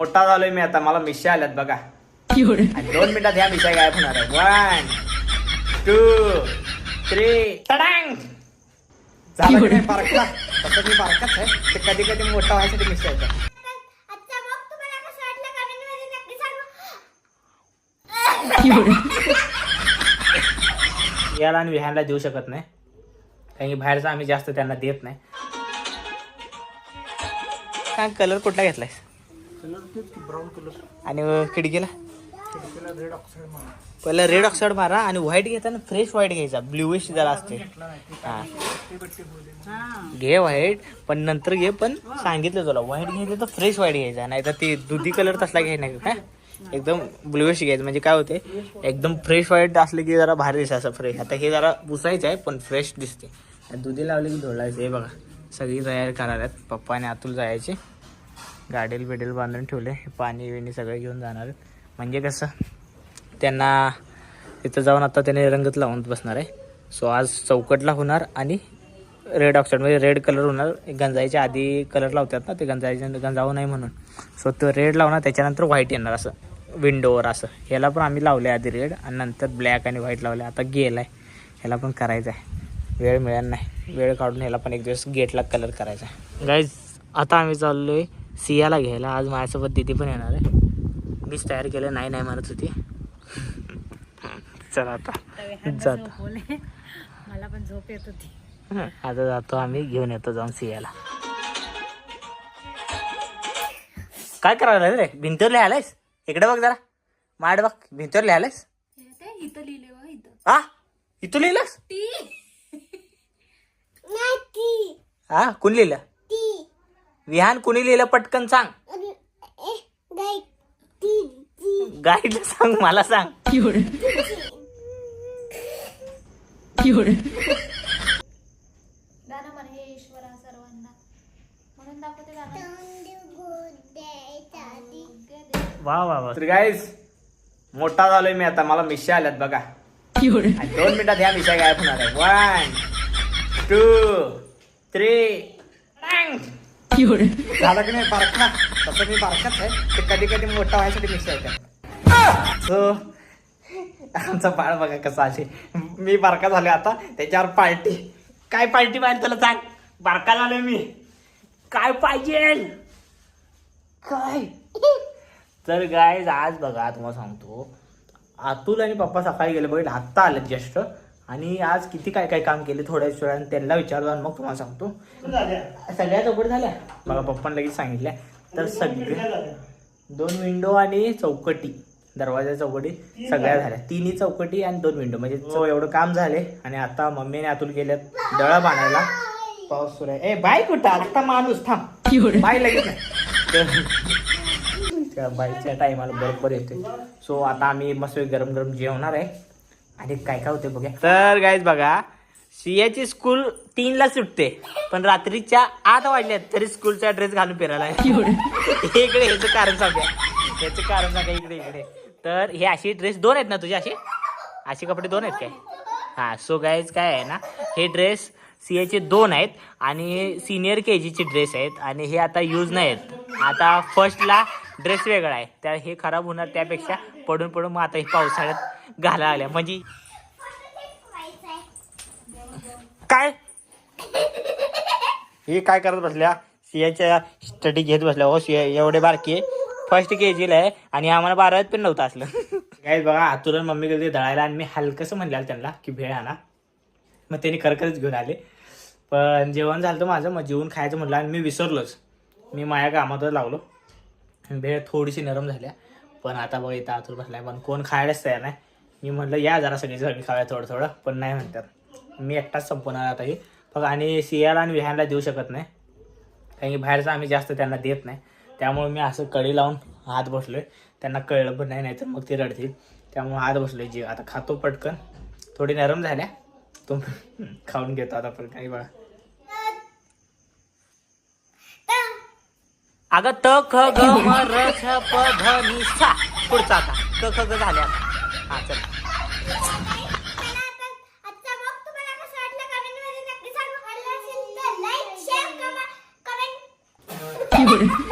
मोठा झालोय मी आता. मला मिशा आल्यात बघा. आणि दोन मिनिटात ह्या मिशा गायब होणार आहे वन टू थ्री तडांग झालं की नाही पारखला तसं मी पारखत आहे. ते कधी कधी मोठा व्हायसाठी मिशा येतात. आजचा ब्लॉग तुम्हाला कसं वाटलं? कमेंटमध्ये नक्की सांगा. याला आणि विहानला देऊ शकत नाही. कारण की बाहेरचा आम्ही जास्त त्यांना देत नाही. काय कलर कुठला घेतलाय ब्राऊन कलर. आणि खिडकीला? खिडकीला रेड ऑक्साईड मारा. पहिला रेड ऑक्साईड मारा आणि व्हाईट घेताना फ्रेश व्हाईट घ्यायचा. ब्ल्यूइश जरा असते. हा. घे व्हाईट पण नंतर घे पण सांगितलं तुला. व्हाईट घ्यायचं तर फ्रेश व्हाईट घ्यायचा. नाही तर ते दुधी कलर तसला घ्याय नाही काय एकदम ब्ल्यूइश घ्यायचं. म्हणजे काय होते एकदम फ्रेश व्हाईट असलं की जरा भारी दिसतं असं फ्रेश आता हे जरा पुसायचं आहे पण फ्रेश दिसते. आणि दुधी लावली की धोडायचं हे बघा सगळी तयारी करायला पप्पा आणि अतुल जायचे. गाडील बिडील बांधून ठेवले. पाणी बिणी सगळे घेऊन जाणार म्हणजे कसं त्यांना तिथं जाऊन आता त्याने रंगत लावून बसणार आहे. सो आज चौकटला होणार आणि रेड ऑक्साईड म्हणजे रेड कलर होणार. गंजाईच्या आधी कलर लावतात ना ते गंजाईच्या गंजावं नाही म्हणून. सो तो रेड लावणार त्याच्यानंतर व्हाईट येणार असं. विंडोवर असं. ह्याला पण आम्ही लावले आधी रेड आणि नंतर ब्लॅक आणि व्हाईट लावले आता गेला आहे ह्याला पण करायचं आहे वेळ मिळणार नाही. वेळ काढून ह्याला पण एक दिवस गेटला कलर करायचा आहे गाईज आता आम्ही चाललो आहे सियाला घ्यायला. आज माझ्यासोबत दिदी पण येणार आहे. मीच तयार केलं नाही नाही म्हणत होती. चला आता. जातो. मला पण झोप येत होती. आता जातो आम्ही घेऊन येतो जाऊन सियाला. काय करायला रे? भिंतीवर लिहायलायस इकडे बघ जरा. माड बघ भिंतीवर लिहायलायस इथं लिहिले हा इथं. लिहिलंस? नाही ती हा कुणी लिहिलं? ती विहान कुणी लिहिलं पटकन सांग? गाईडला सांग मला सांग. गाणं म्हण हे ईश्वरा सर्वांना. म्हणून दाखवते गाणं वा वा वा. तर गाईज मोठा झालोय मी आता. मला मिशा आल्यात बघा. आणि दोन मिनिटात ह्या मिशा गायब होणार आहे. वन टू थ्री झालं की नाही बारका? तसं मी बारकाच आहे. ते कधी कधी मोठा व्हायसाठी मिशा येतात सो आमचा बाळ बघा कसा असे मी बारका झाले आता. त्याच्यावर पार्टी. काय पार्टी पाहिजे तुला सांग? बारका झालोय मी. काय पाहिजे? काय? तर गाय आज बघा तुम्हाला सांगतो. अतुल आणि पप्पा सकाळी गेले. बघितलं आत्ता आले जस्ट आणि आज किती काय काय काम केले थोड्याच वेळाने त्यांना विचारतो आणि मग तुम्हाला सांगतो. सगळ्या चौकट झाल्या? बघा पप्पांना लगेच सांगितल्या. तर सगळ्या दोन विंडो आणि चौकटी दरवाजा चौकटी सगळ्या झाल्या. तिन्ही चौकटी आणि दोन विंडो. म्हणजे चौ- एवढं काम झाले आणि आता मम्मी आणि अतुल गेल्यात दळा बांधायला. पाऊस सुरू आहे. ए बाय कुठं? आता माणूस थांब. बाय लगेच बाईच्या टायमाला बरोबर येते सो आता आम्ही मस्त गरम गरम जेवणार आहे. आणि काय काय होते बघा तर गाईज बघा सियाची स्कूल तीनला सुटते पण रात्रीच्या आठ वाजल्यात तरी स्कूलचा ड्रेस घालून फिरायला. इकडे ह्याचं कारण सांगा ह्याचं कारण सांगा इकडे इकडे. तर हे अशी ड्रेस दोन आहेत ना तुझे असे असे कपडे दोन आहेत काय? हा सो गाईज काय आहे ना हे ड्रेस सीएचे दोन आहेत आणि सिनियर के जीचे ड्रेस आहेत आणि हे आता यूज नाही आहेत आता फर्स्टला ड्रेस वेगळा आहे. त्या हे खराब होणार त्यापेक्षा पडून पडून मग आता हे पावसाळ्यात घालायला आल्या म्हणजे काय? हे काय करत बसल्या? सियाच्या स्टडी घेत बसल्या. हो सिया एवढे बारकी. फर्स्ट के जीला आहे आणि आम्हाला बारावीत पण नव्हतं असलं. काय बघा आतुरन मम्मी गेली दळायला आणि मी हलकंसं म्हणलं त्यांना की भेळ आणा. मग त्यांनी खरखरच घेऊन आले. पण जेवण झालं तर माझं मग जेवण खायचं म्हटलं आणि मी विसरलोच. मी माझ्या कामातच लागलो भेळ थोडीशी नरम झाल्या. पण आता बघा इथं आतूर बसलाय. पण कोण खायलाच तयार नाही. मी म्हटलं या जरा सगळी सगळी खाऊया थोडं थोडं. पण नाही म्हणतात. मी एकटाच संपवणार आता हे. फक्त आणि सियाला आणि विहानला देऊ शकत नाही. कारण की बाहेरचं आम्ही जास्त त्यांना देत नाही. त्यामुळे मी असं कडी लावून हात बसलोय. त्यांना कळलं पण नाही नाही तर मग ते रडतील. त्यामुळे हात बसलोय जी आता खातो पटकन. थोडी नरम झाल्या. तो खाऊन घेतो आता पण काही बघा. अगं त ख ग म र छ प ध नि सा. पुढचा आता. क ख ग झाल्या हा चल. चला आता